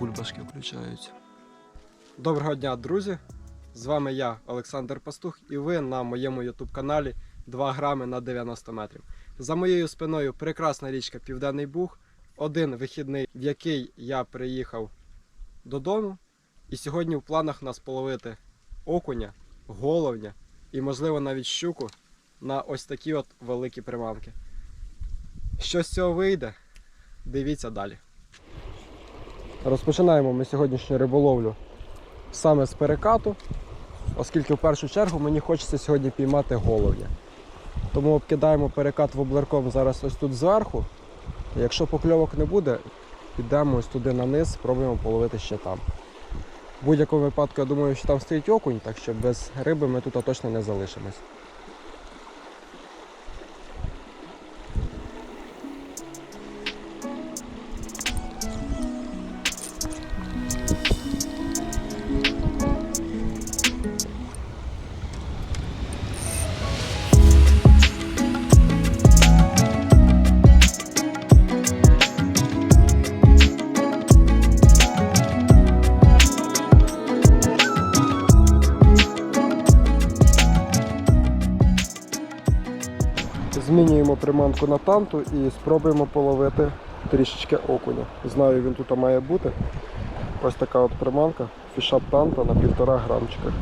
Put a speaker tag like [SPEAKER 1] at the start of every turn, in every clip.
[SPEAKER 1] бульбашки включаються.
[SPEAKER 2] Доброго дня, друзі! З вами я, Олександр Пастух, і ви на моєму YouTube каналі 2 грами на 90 метрів. За моєю спиною прекрасна річка Південний Буг, один вихідний, в який я приїхав додому. І сьогодні в планах нас половити окуня, головня і, можливо, навіть щуку на ось такі от великі приманки. Що з цього вийде? Дивіться далі. Розпочинаємо ми сьогоднішню риболовлю саме з перекату, оскільки в першу чергу мені хочеться сьогодні піймати головня. Тому обкидаємо перекат воблерком зараз ось тут зверху. Якщо покльовок не буде, підемо ось туди на низ, спробуємо половити ще там. В будь-якому випадку, я думаю, що там стоїть окунь, так що без риби ми тут точно не залишимось. Змінюємо приманку на танту і спробуємо половити трішечки окуня. Знаю, він тут має бути. Ось така от приманка, фішап танта на півтора грамчика.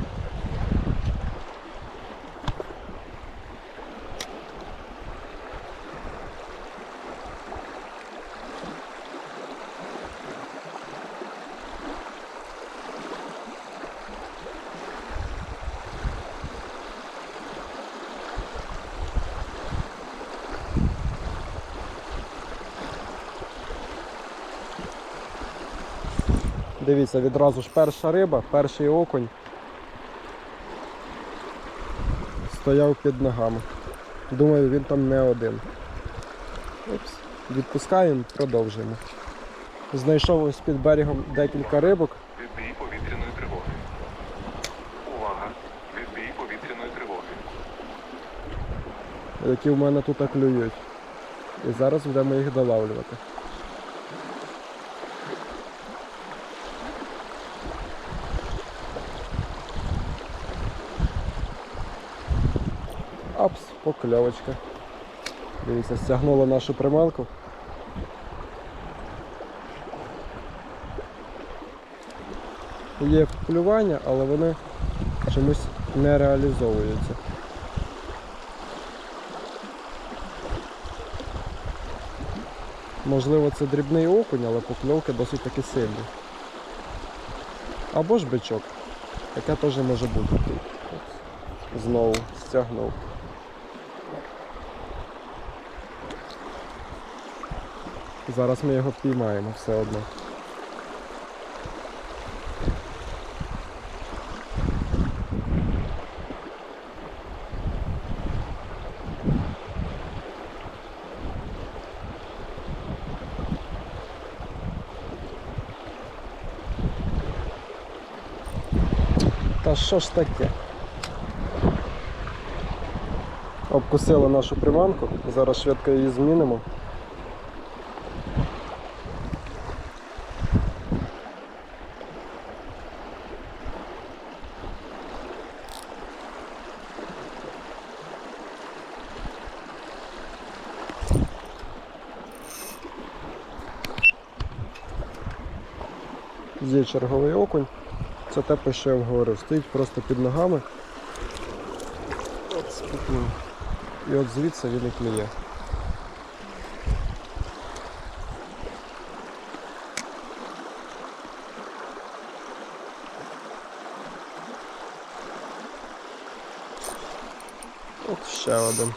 [SPEAKER 2] Дивіться, відразу ж перша риба, перший окунь стояв під ногами. Думаю, він там не один. Упс. Відпускаємо, продовжуємо. Знайшов ось під берегом декілька рибок.
[SPEAKER 3] Відбій повітряної тривоги. Увага! Відбій повітряної тривоги.
[SPEAKER 2] які в мене тут клюють. І зараз будемо їх долавлювати. Покльовочка. Дивіться, стягнуло нашу приманку. Є клювання, але вони чомусь не реалізовуються. Можливо, це дрібний окунь, але покльовки досить таки сильні. Або ж бичок. Таке теж може бути. Знову стягнув. Зараз ми його піймаємо все одно. Та що ж таке? Обкусили нашу приманку, зараз швидко її змінимо. Є черговий окунь. Це те, про що я вам говорив. Стоїть просто під ногами. От спокійно. І от звідси він і клює. От ще один.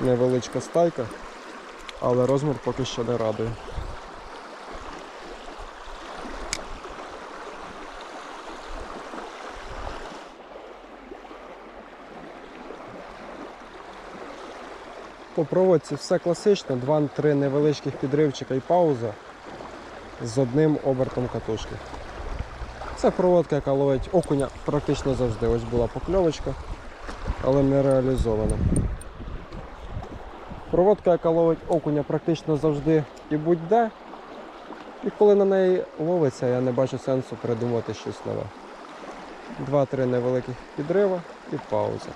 [SPEAKER 2] Невеличка стайка, але розмір поки що не радує. По проводці все класично, 2-3 невеличких підривчика і пауза з одним обертом катушки. Це проводка, яка ловить окуня практично завжди. Ось була покльовочка, але не реалізована. Проводка, яка ловить окуня практично завжди і будь-де. І коли на неї ловиться, я не бачу сенсу придумати щось нове. Два-три невеликих підрива і пауза.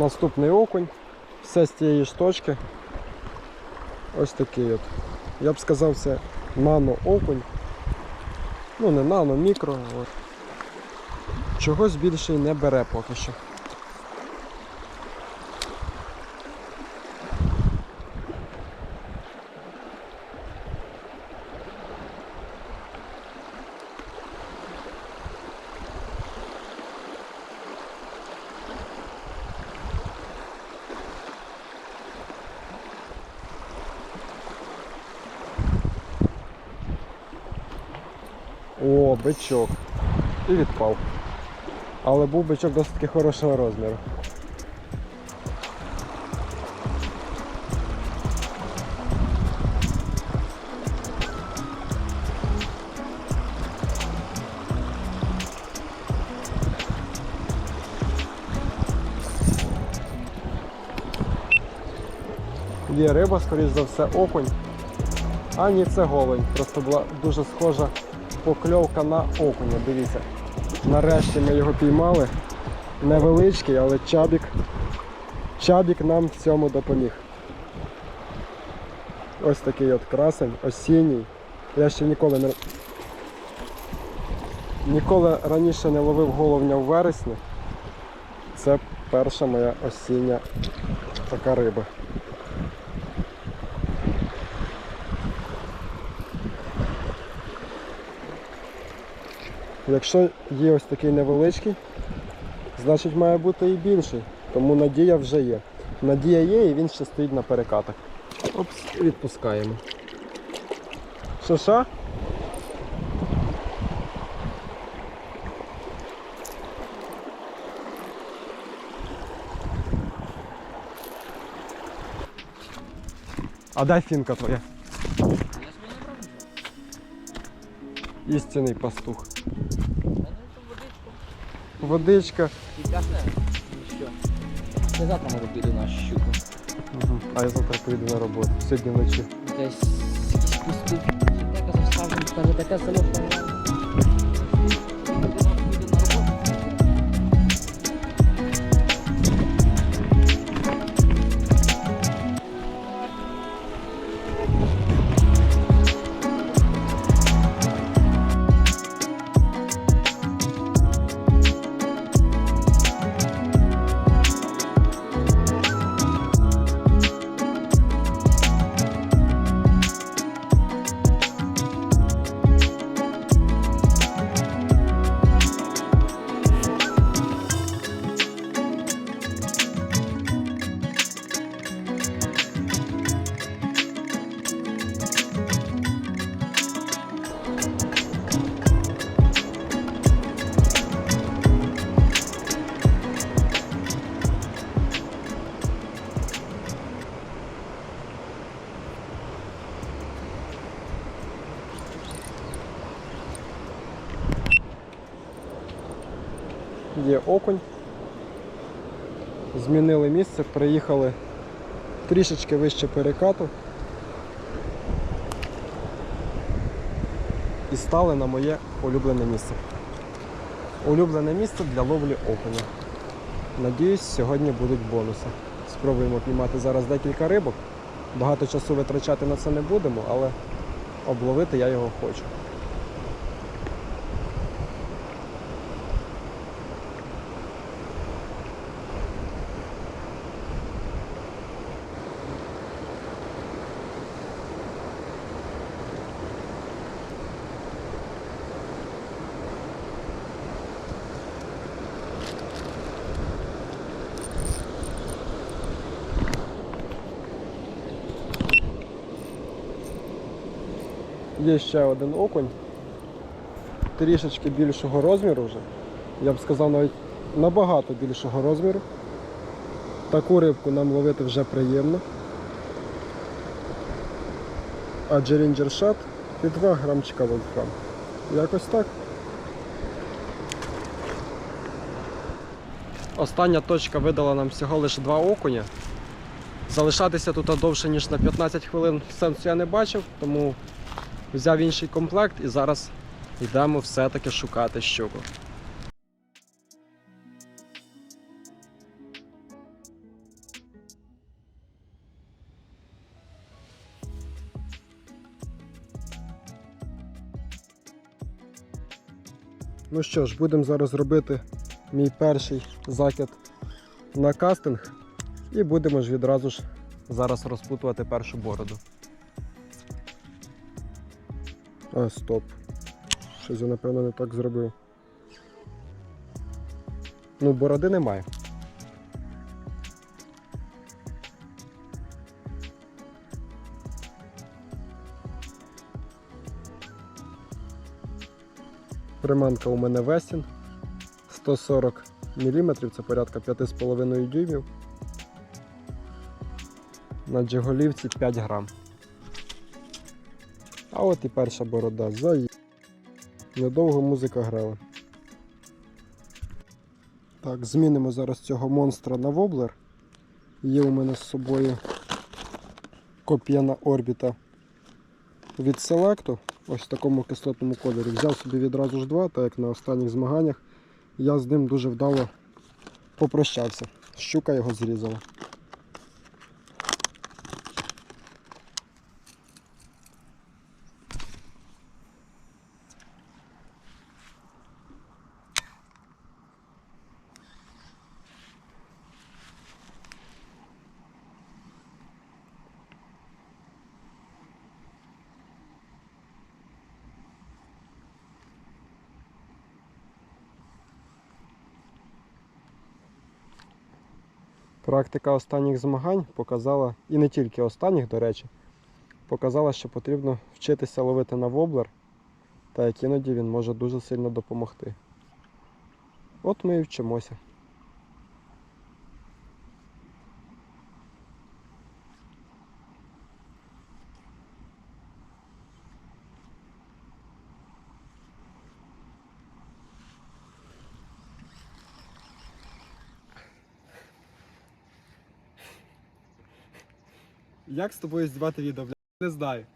[SPEAKER 2] Наступний окунь. Все з тієї ж точки. Ось такий от. Я б сказав, це нано-окунь. Ну не нано, мікро. От. Чогось більше й не бере поки що. О, бичок. І відпав. Але був бичок досить хорошого розміру. Є риба, скоріш за все, окунь. А ні, це голень. Просто була дуже схожа покльовка на окуня. Дивіться. Нарешті ми його піймали. Невеличкий, але чабік. Чабік нам в цьому допоміг. Ось такий от красень, осінній. Я ще ніколи не ніколи раніше не ловив головня в вересні. Це перша моя осіння така риба. Якщо є ось такий невеличкий, значить має бути і більший. Тому надія вже є. Надія є і він ще стоїть на перекатах. Опс, відпускаємо. Що? А дай фінка твоя. Істинний пастух. Водичка.
[SPEAKER 1] Я завтра можу піду на щуку.
[SPEAKER 2] Угу. А я завтра поїду на роботу. Сьогодні вночі.
[SPEAKER 1] Десь якісь пусти. Така заставлена, каже, таке село,
[SPEAKER 2] Є окунь. Змінили місце, приїхали трішечки вище перекату. І стали на моє улюблене місце. Улюблене місце для ловлі окуня. Надіюсь, сьогодні будуть бонуси. Спробуємо піймати зараз декілька рибок. Багато часу витрачати на це не будемо, але обловити я його хочу. Є ще один окунь. Трішечки більшого розміру вже. Я б сказав навіть набагато більшого розміру. Таку рибку нам ловити вже приємно. Адже рінджершат і 2 грамчика вольфрам. Якось так. Остання точка видала нам всього лише два окуня. Залишатися тут довше, ніж на 15 хвилин сенсу я не бачив, тому взяв інший комплект і зараз йдемо все-таки шукати щуку. Ну що ж, будемо зараз робити мій перший закид на кастинг і будемо ж відразу ж зараз розпутувати першу бороду. А, стоп. Щось я напевно не так зробив. Ну, бороди немає. Приманка у мене Вестін 140 мм, це порядка 5,5 дюймів. На джиголівці 5 грам. А от і перша борода. За недовго музика грала. Так, змінимо зараз цього монстра на воблер. Є у мене з собою коп'яна орбіта від селекту. Ось в такому кислотному кольорі. Взяв собі відразу ж два, так як на останніх змаганнях. Я з ним дуже вдало попрощався. Щука його зрізала. Практика останніх змагань показала, і не тільки останніх, до речі, показала, що потрібно вчитися ловити на воблер, та як іноді він може дуже сильно допомогти. От ми і вчимося. Як з тобою здівати відео? Бля? Не знаю.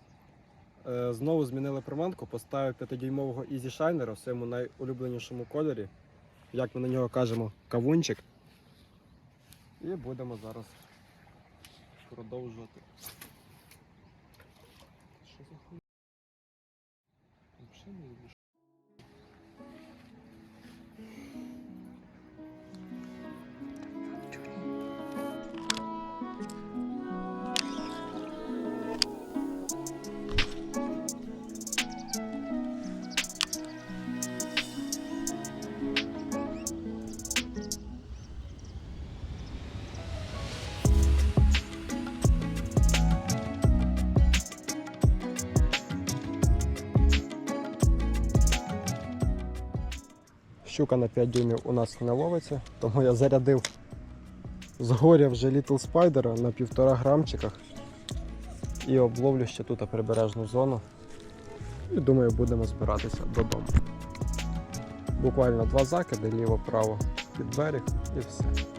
[SPEAKER 2] Е, знову змінили приманку, поставив 5-дюймового Easy Shiner в своєму найулюбленішому кольорі. Як ми на нього кажемо, кавунчик. І будемо зараз продовжувати. Що за хуй? Щука на 5 дюймів у нас не ловиться, тому я зарядив з горя вже Little Spider на півтора грамчиках і обловлю ще тут прибережну зону. І думаю, будемо збиратися додому. Буквально два закиди, ліво-право під берег і все.